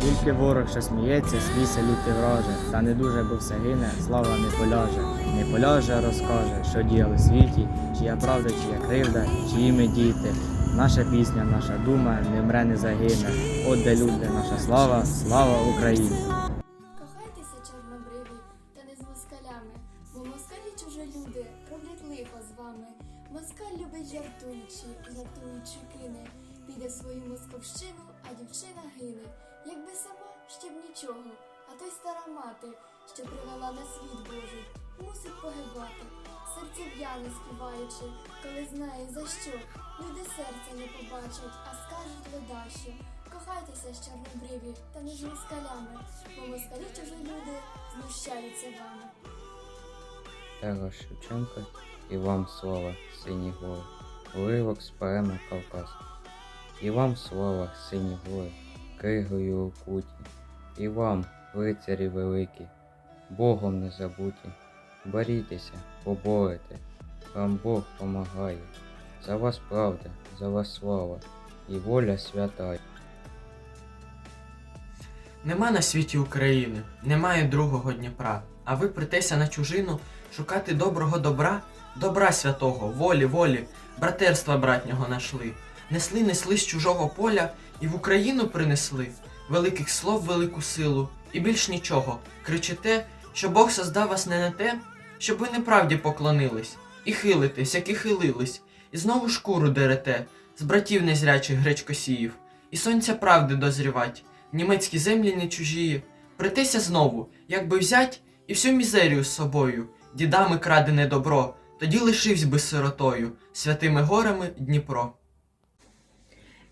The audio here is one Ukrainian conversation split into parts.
Тільки ворог, що сміється, смійся лютий враже, та не дуже, бо все гине, слава не поляже, не поляже, розкаже, що діяли в світі, чия правда, чия кривда, чиї ми діти. Наша пісня, наша дума не мре, не загине. От де люди, наша слава, слава Україні! Кохайтеся, чорнобриві, та не з москалями, бо москалі чужолюди роблять лихо з вами. Москаль любить жартуючи, жартуючи кине, піде свою московщину, а дівчина гине. Б нічого, а то й стара мати, що привела на світ Божий, мусить погибати. Серце в'яне співаючи, коли знає за що. Люди серця не побачать, а скажуть ледащо. Кохайтеся з чорнобриві, та з москалями, бо москалі чужі люди знущаються вами. Тарас Шевченко і вам слава, сині гори, уривок з поеми Кавказ. І вам слава, сині гори, кригою окуті, і вам, лицарі великі, Богом не забуті, борітеся, поборете, вам Бог помагає, за вас правда, за вас слава, і воля свята. Нема на світі України, немає другого Дніпра. А ви притеся на чужину шукати доброго добра, добра святого, волі, волі, братерства братнього нашли. Несли, несли з чужого поля і в Україну принесли великих слов, велику силу, і більш нічого. Кричите, що Бог создав вас не на те, щоб ви неправді поклонились, і хилитесь, як і хилились, і знову шкуру дерете, з братів незрячих гречкосіїв, і сонця правди дозрівать німецькі землі не чужі. Притися знову, якби взять і всю мізерію з собою, дідами крадене добро, тоді лишивсь би сиротою, святими горами Дніпро.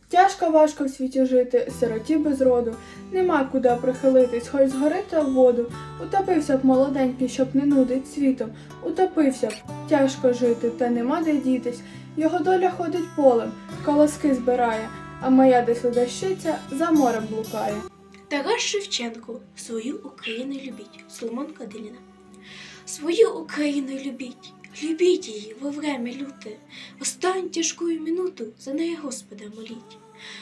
Тяжко важко в світі жити, сироті без роду, нема куди прихилитись, хоч згорити в воду. Утопився б молоденький, щоб не нудить світом. Утопився б, тяжко жити, та нема де дітись. Його доля ходить полем, колоски збирає, а моя десь удащиця за морем блукає. Тарас Шевченко, свою Україну любіть. Соломон Кадиліна. Свою Україну любіть, любіть її во время люте. Останню тяжку минуту за неї Господа моліть.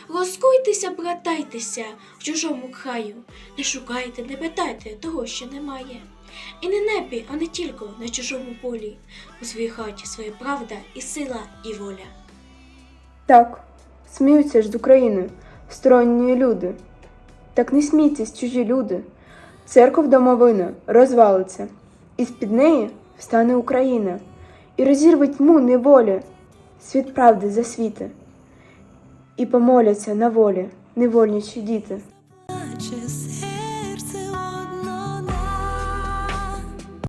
Розкуйтеся, братайтеся в чужому краю. Не шукайте, не питайте того, що немає. І не небі, а не тільки на чужому полі. У своїй хаті своя правда і сила, і воля. Так, сміються ж з Україною сторонні люди. Так не смійтесь, чужі люди. Церков домовина розвалиться, і з-під неї встане Україна і розірве тьму неволі, світ правди засвіти, і помоляться на волі невольнічі діти.